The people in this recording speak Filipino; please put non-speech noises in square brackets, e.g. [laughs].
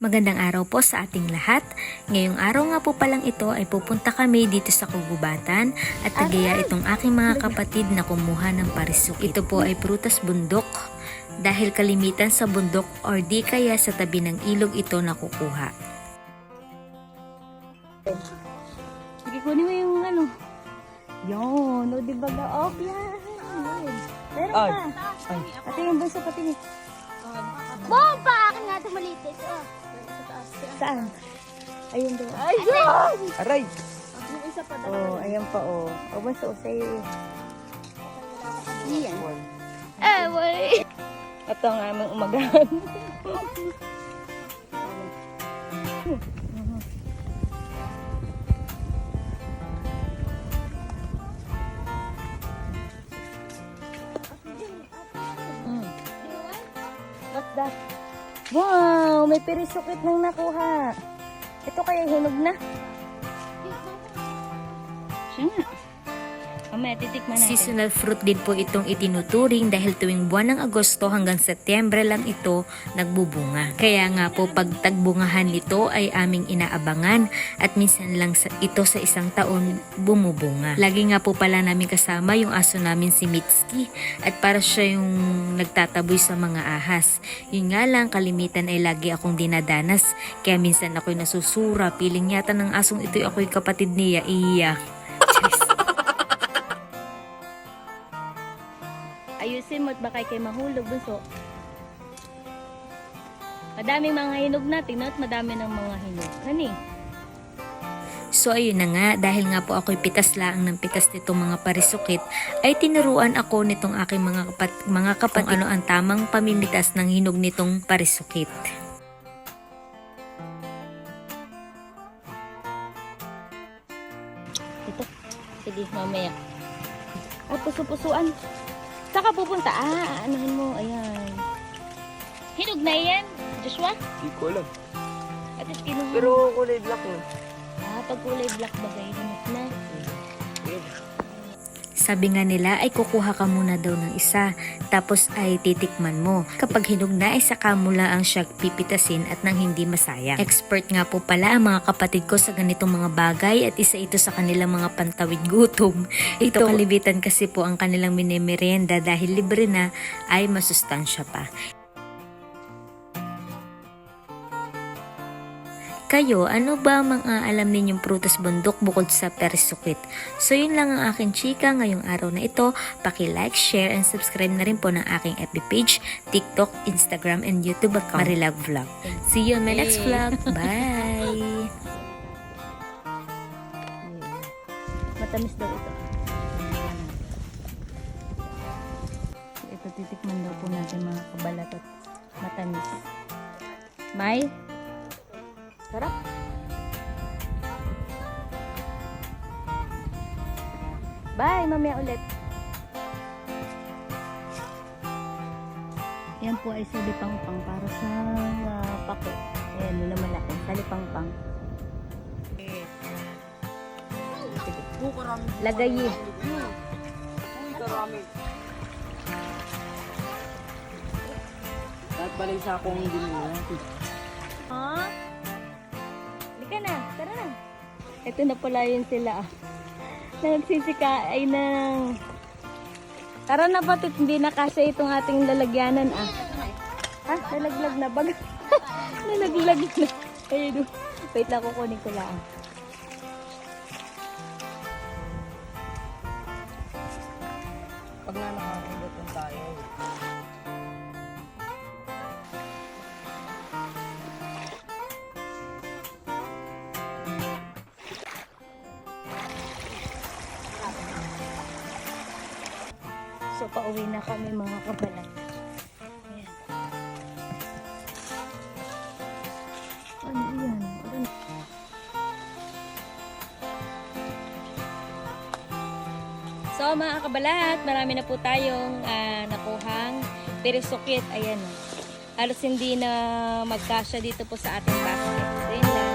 Magandang araw po sa ating lahat. Ngayong araw nga po palang ito ay pupunta kami dito sa Kugubatan at tagaya itong aking mga kapatid na kumuha ng parisuk. Ito po ay prutas bundok dahil kalimitan sa bundok or di kaya sa tabi ng ilog ito nakukuha. Sige, kunin mo yung ano. Yun, o di ba ga off yan. Meron Ay. pa. Patingin doon sa patingin. Bomba! Akin nga ito maliit. Oh. Saan? Ayun doon. Ayun! Aray! Yung isa pa Oh, ayan pa oh. O basta o sa'yo. Yan. Eh, wait. Ito ang aming umagahan. Mm. What's that? Wow, may pirisukit nang nakuha. Ito kaya hinog na? Siya nga. Mamaya, titikman natin. Seasonal fruit din po itong itinuturing dahil tuwing buwan ng Agosto hanggang Setyembre lang ito nagbubunga. Kaya nga po pag tagbungahan nito ay aming inaabangan at minsan lang sa, ito sa isang taon bumubunga. Lagi nga po pala namin kasama yung aso namin si Mitski at para siya yung nagtataboy sa mga ahas. Yun nga lang kalimitan ay lagi akong dinadanas kaya minsan ako'y nasusura piling yata ng asong ito'y ako'y kapatid niya iya. Ayusin mo at baka kay mahulog bunso. Madaming mga hinog na. Tingnan at madami ng mga hinog. Hani? So ayun na nga, dahil nga po ako'y pitas lang ng pitas nitong mga parisukit, ay tinuruan ako nitong aking mga, kapat, mga kapatid ano ang tamang pamimitas ng hinog nitong parisukit. Ito. Sige, mamaya. Ay, puso-pusuan. Saan ka pupunta? Ah, anuhin mo. Ayan. Hinog na yan, Joshua. Hindi ko alam. At least kinuha. Pero kulay black na. Ah, pag kulay black bagay, hinog na. Sabi nga nila ay kukuha ka muna daw ng isa, tapos ay titikman mo. Kapag hinog na ay saka mo ang siya pipitasin at nang hindi masayang. Expert nga po pala ang mga kapatid ko sa ganitong mga bagay at isa ito sa kanilang mga pantawid gutom. [laughs] Ito kalibitan kasi po ang kanilang minemerienda dahil libre na ay masustansya pa. Kayo, ano ba mga alam ninyong prutas bundok bukod sa perisukit? So yun lang ang aking chika ngayong araw na ito. Paki-like, share, and subscribe na rin po ng aking FB page, TikTok, Instagram, and YouTube account, Marilag Vlog. See you on my next vlog. [laughs] Bye! Matamis daw ito. Ito titikman daw po natin mga kabalat at matamis. May? Sarap. Bye, mamaya ulit. Yan po ay salipangpang para sa uh, pako. Ayan, yun na malaki. Salipangpang. Lagay eh. Uy, karami. Lahat balay sa akong hindi mo. Ha? Halika na, tara na. Ito na pala yun sila. ah. Na nagsisika ay nang... Tara na ba't hindi na kasi itong ating lalagyanan ah. Ha? Nalaglag na bag. [laughs] Nalaglag na. Ayun. Wait lang, kukunin ko lang. Pag nga nakakulitan tayo. Pauwi na kami mga kabalat. Ayan. Ano yan? Ano? So, mga kabalat, marami na po tayong ah, nakuhang pirisukit. Ayan. Halos hindi na magkasya dito po sa ating basket. So.